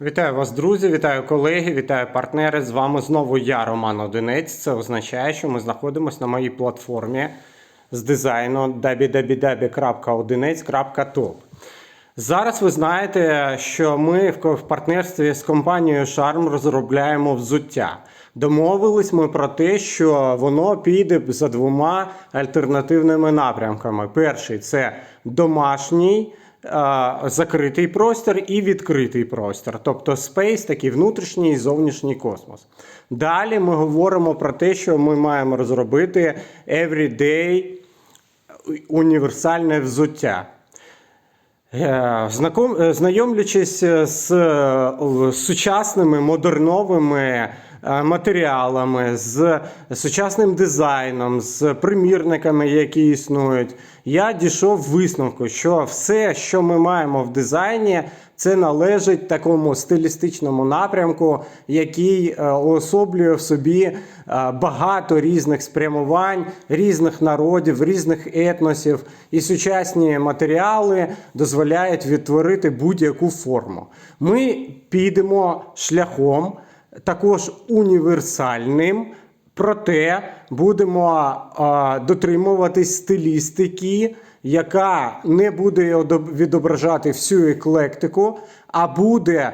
Вітаю вас, друзі, вітаю колеги, вітаю партнери. З вами знову я, Роман Одинець. Це означає, що ми знаходимося на моїй платформі з дизайну www.одинець.top. Зараз ви знаєте, що ми в партнерстві з компанією Charm розробляємо взуття. Домовились ми про те, що воно піде за двома альтернативними напрямками. Перший це домашній. Закритий простір і відкритий простір, тобто space, такий внутрішній і зовнішній космос. Далі ми говоримо про те, що ми маємо розробити everyday універсальне взуття. Е, е, Знайомлячись е, з сучасними модерновими матеріалами, з сучасним дизайном, з примірниками, які існують, я дійшов висновку, що все, що ми маємо в дизайні, це належить такому стилістичному напрямку, який е, уособлює в собі е, багато різних спрямувань, різних народів, різних етносів. І сучасні матеріали дозволяють відтворити будь-яку форму. Ми підемо шляхом також універсальним. Проте будемо а, дотримуватись стилістики, яка не буде відображати всю еклектику, а буде е,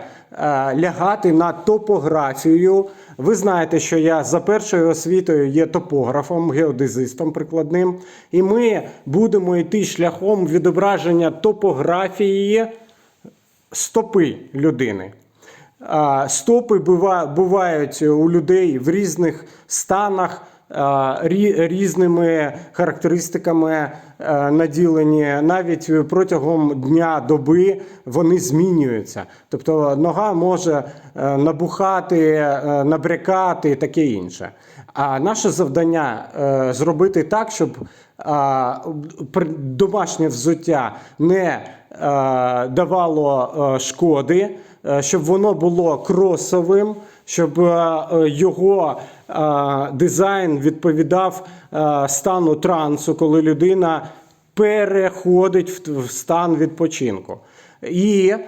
лягати на топографію. Ви знаєте, що я за першою освітою є топографом, геодезистом прикладним, і ми будемо йти шляхом відображення топографії стопи людини. Стопи бувають у людей в різних станах, різними характеристиками е, наділені. Навіть протягом дня доби вони змінюються. Тобто нога може е, набухати, е, набрякати і таке інше. А наше завдання зробити так, щоб домашнє взуття не давало шкоди, щоб воно було кросовим, щоб е, е, його е, дизайн відповідав е, стану трансу, коли людина переходить в, стан відпочинку. І е,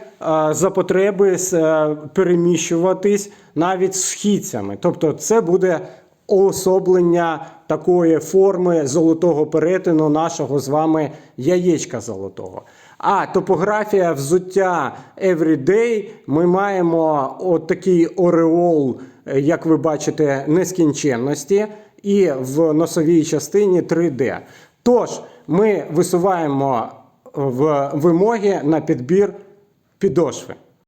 за потреби е, переміщуватись навіть східцями. Тобто, це буде уособлення такої форми золотого перетину нашого з вами яєчка золотого. А топографія взуття everyday ми маємо от такий ореол, е, як ви бачите, нескінченності, і в носовій частині 3D. Тож ми висуваємо в вимоги на підбір підошви.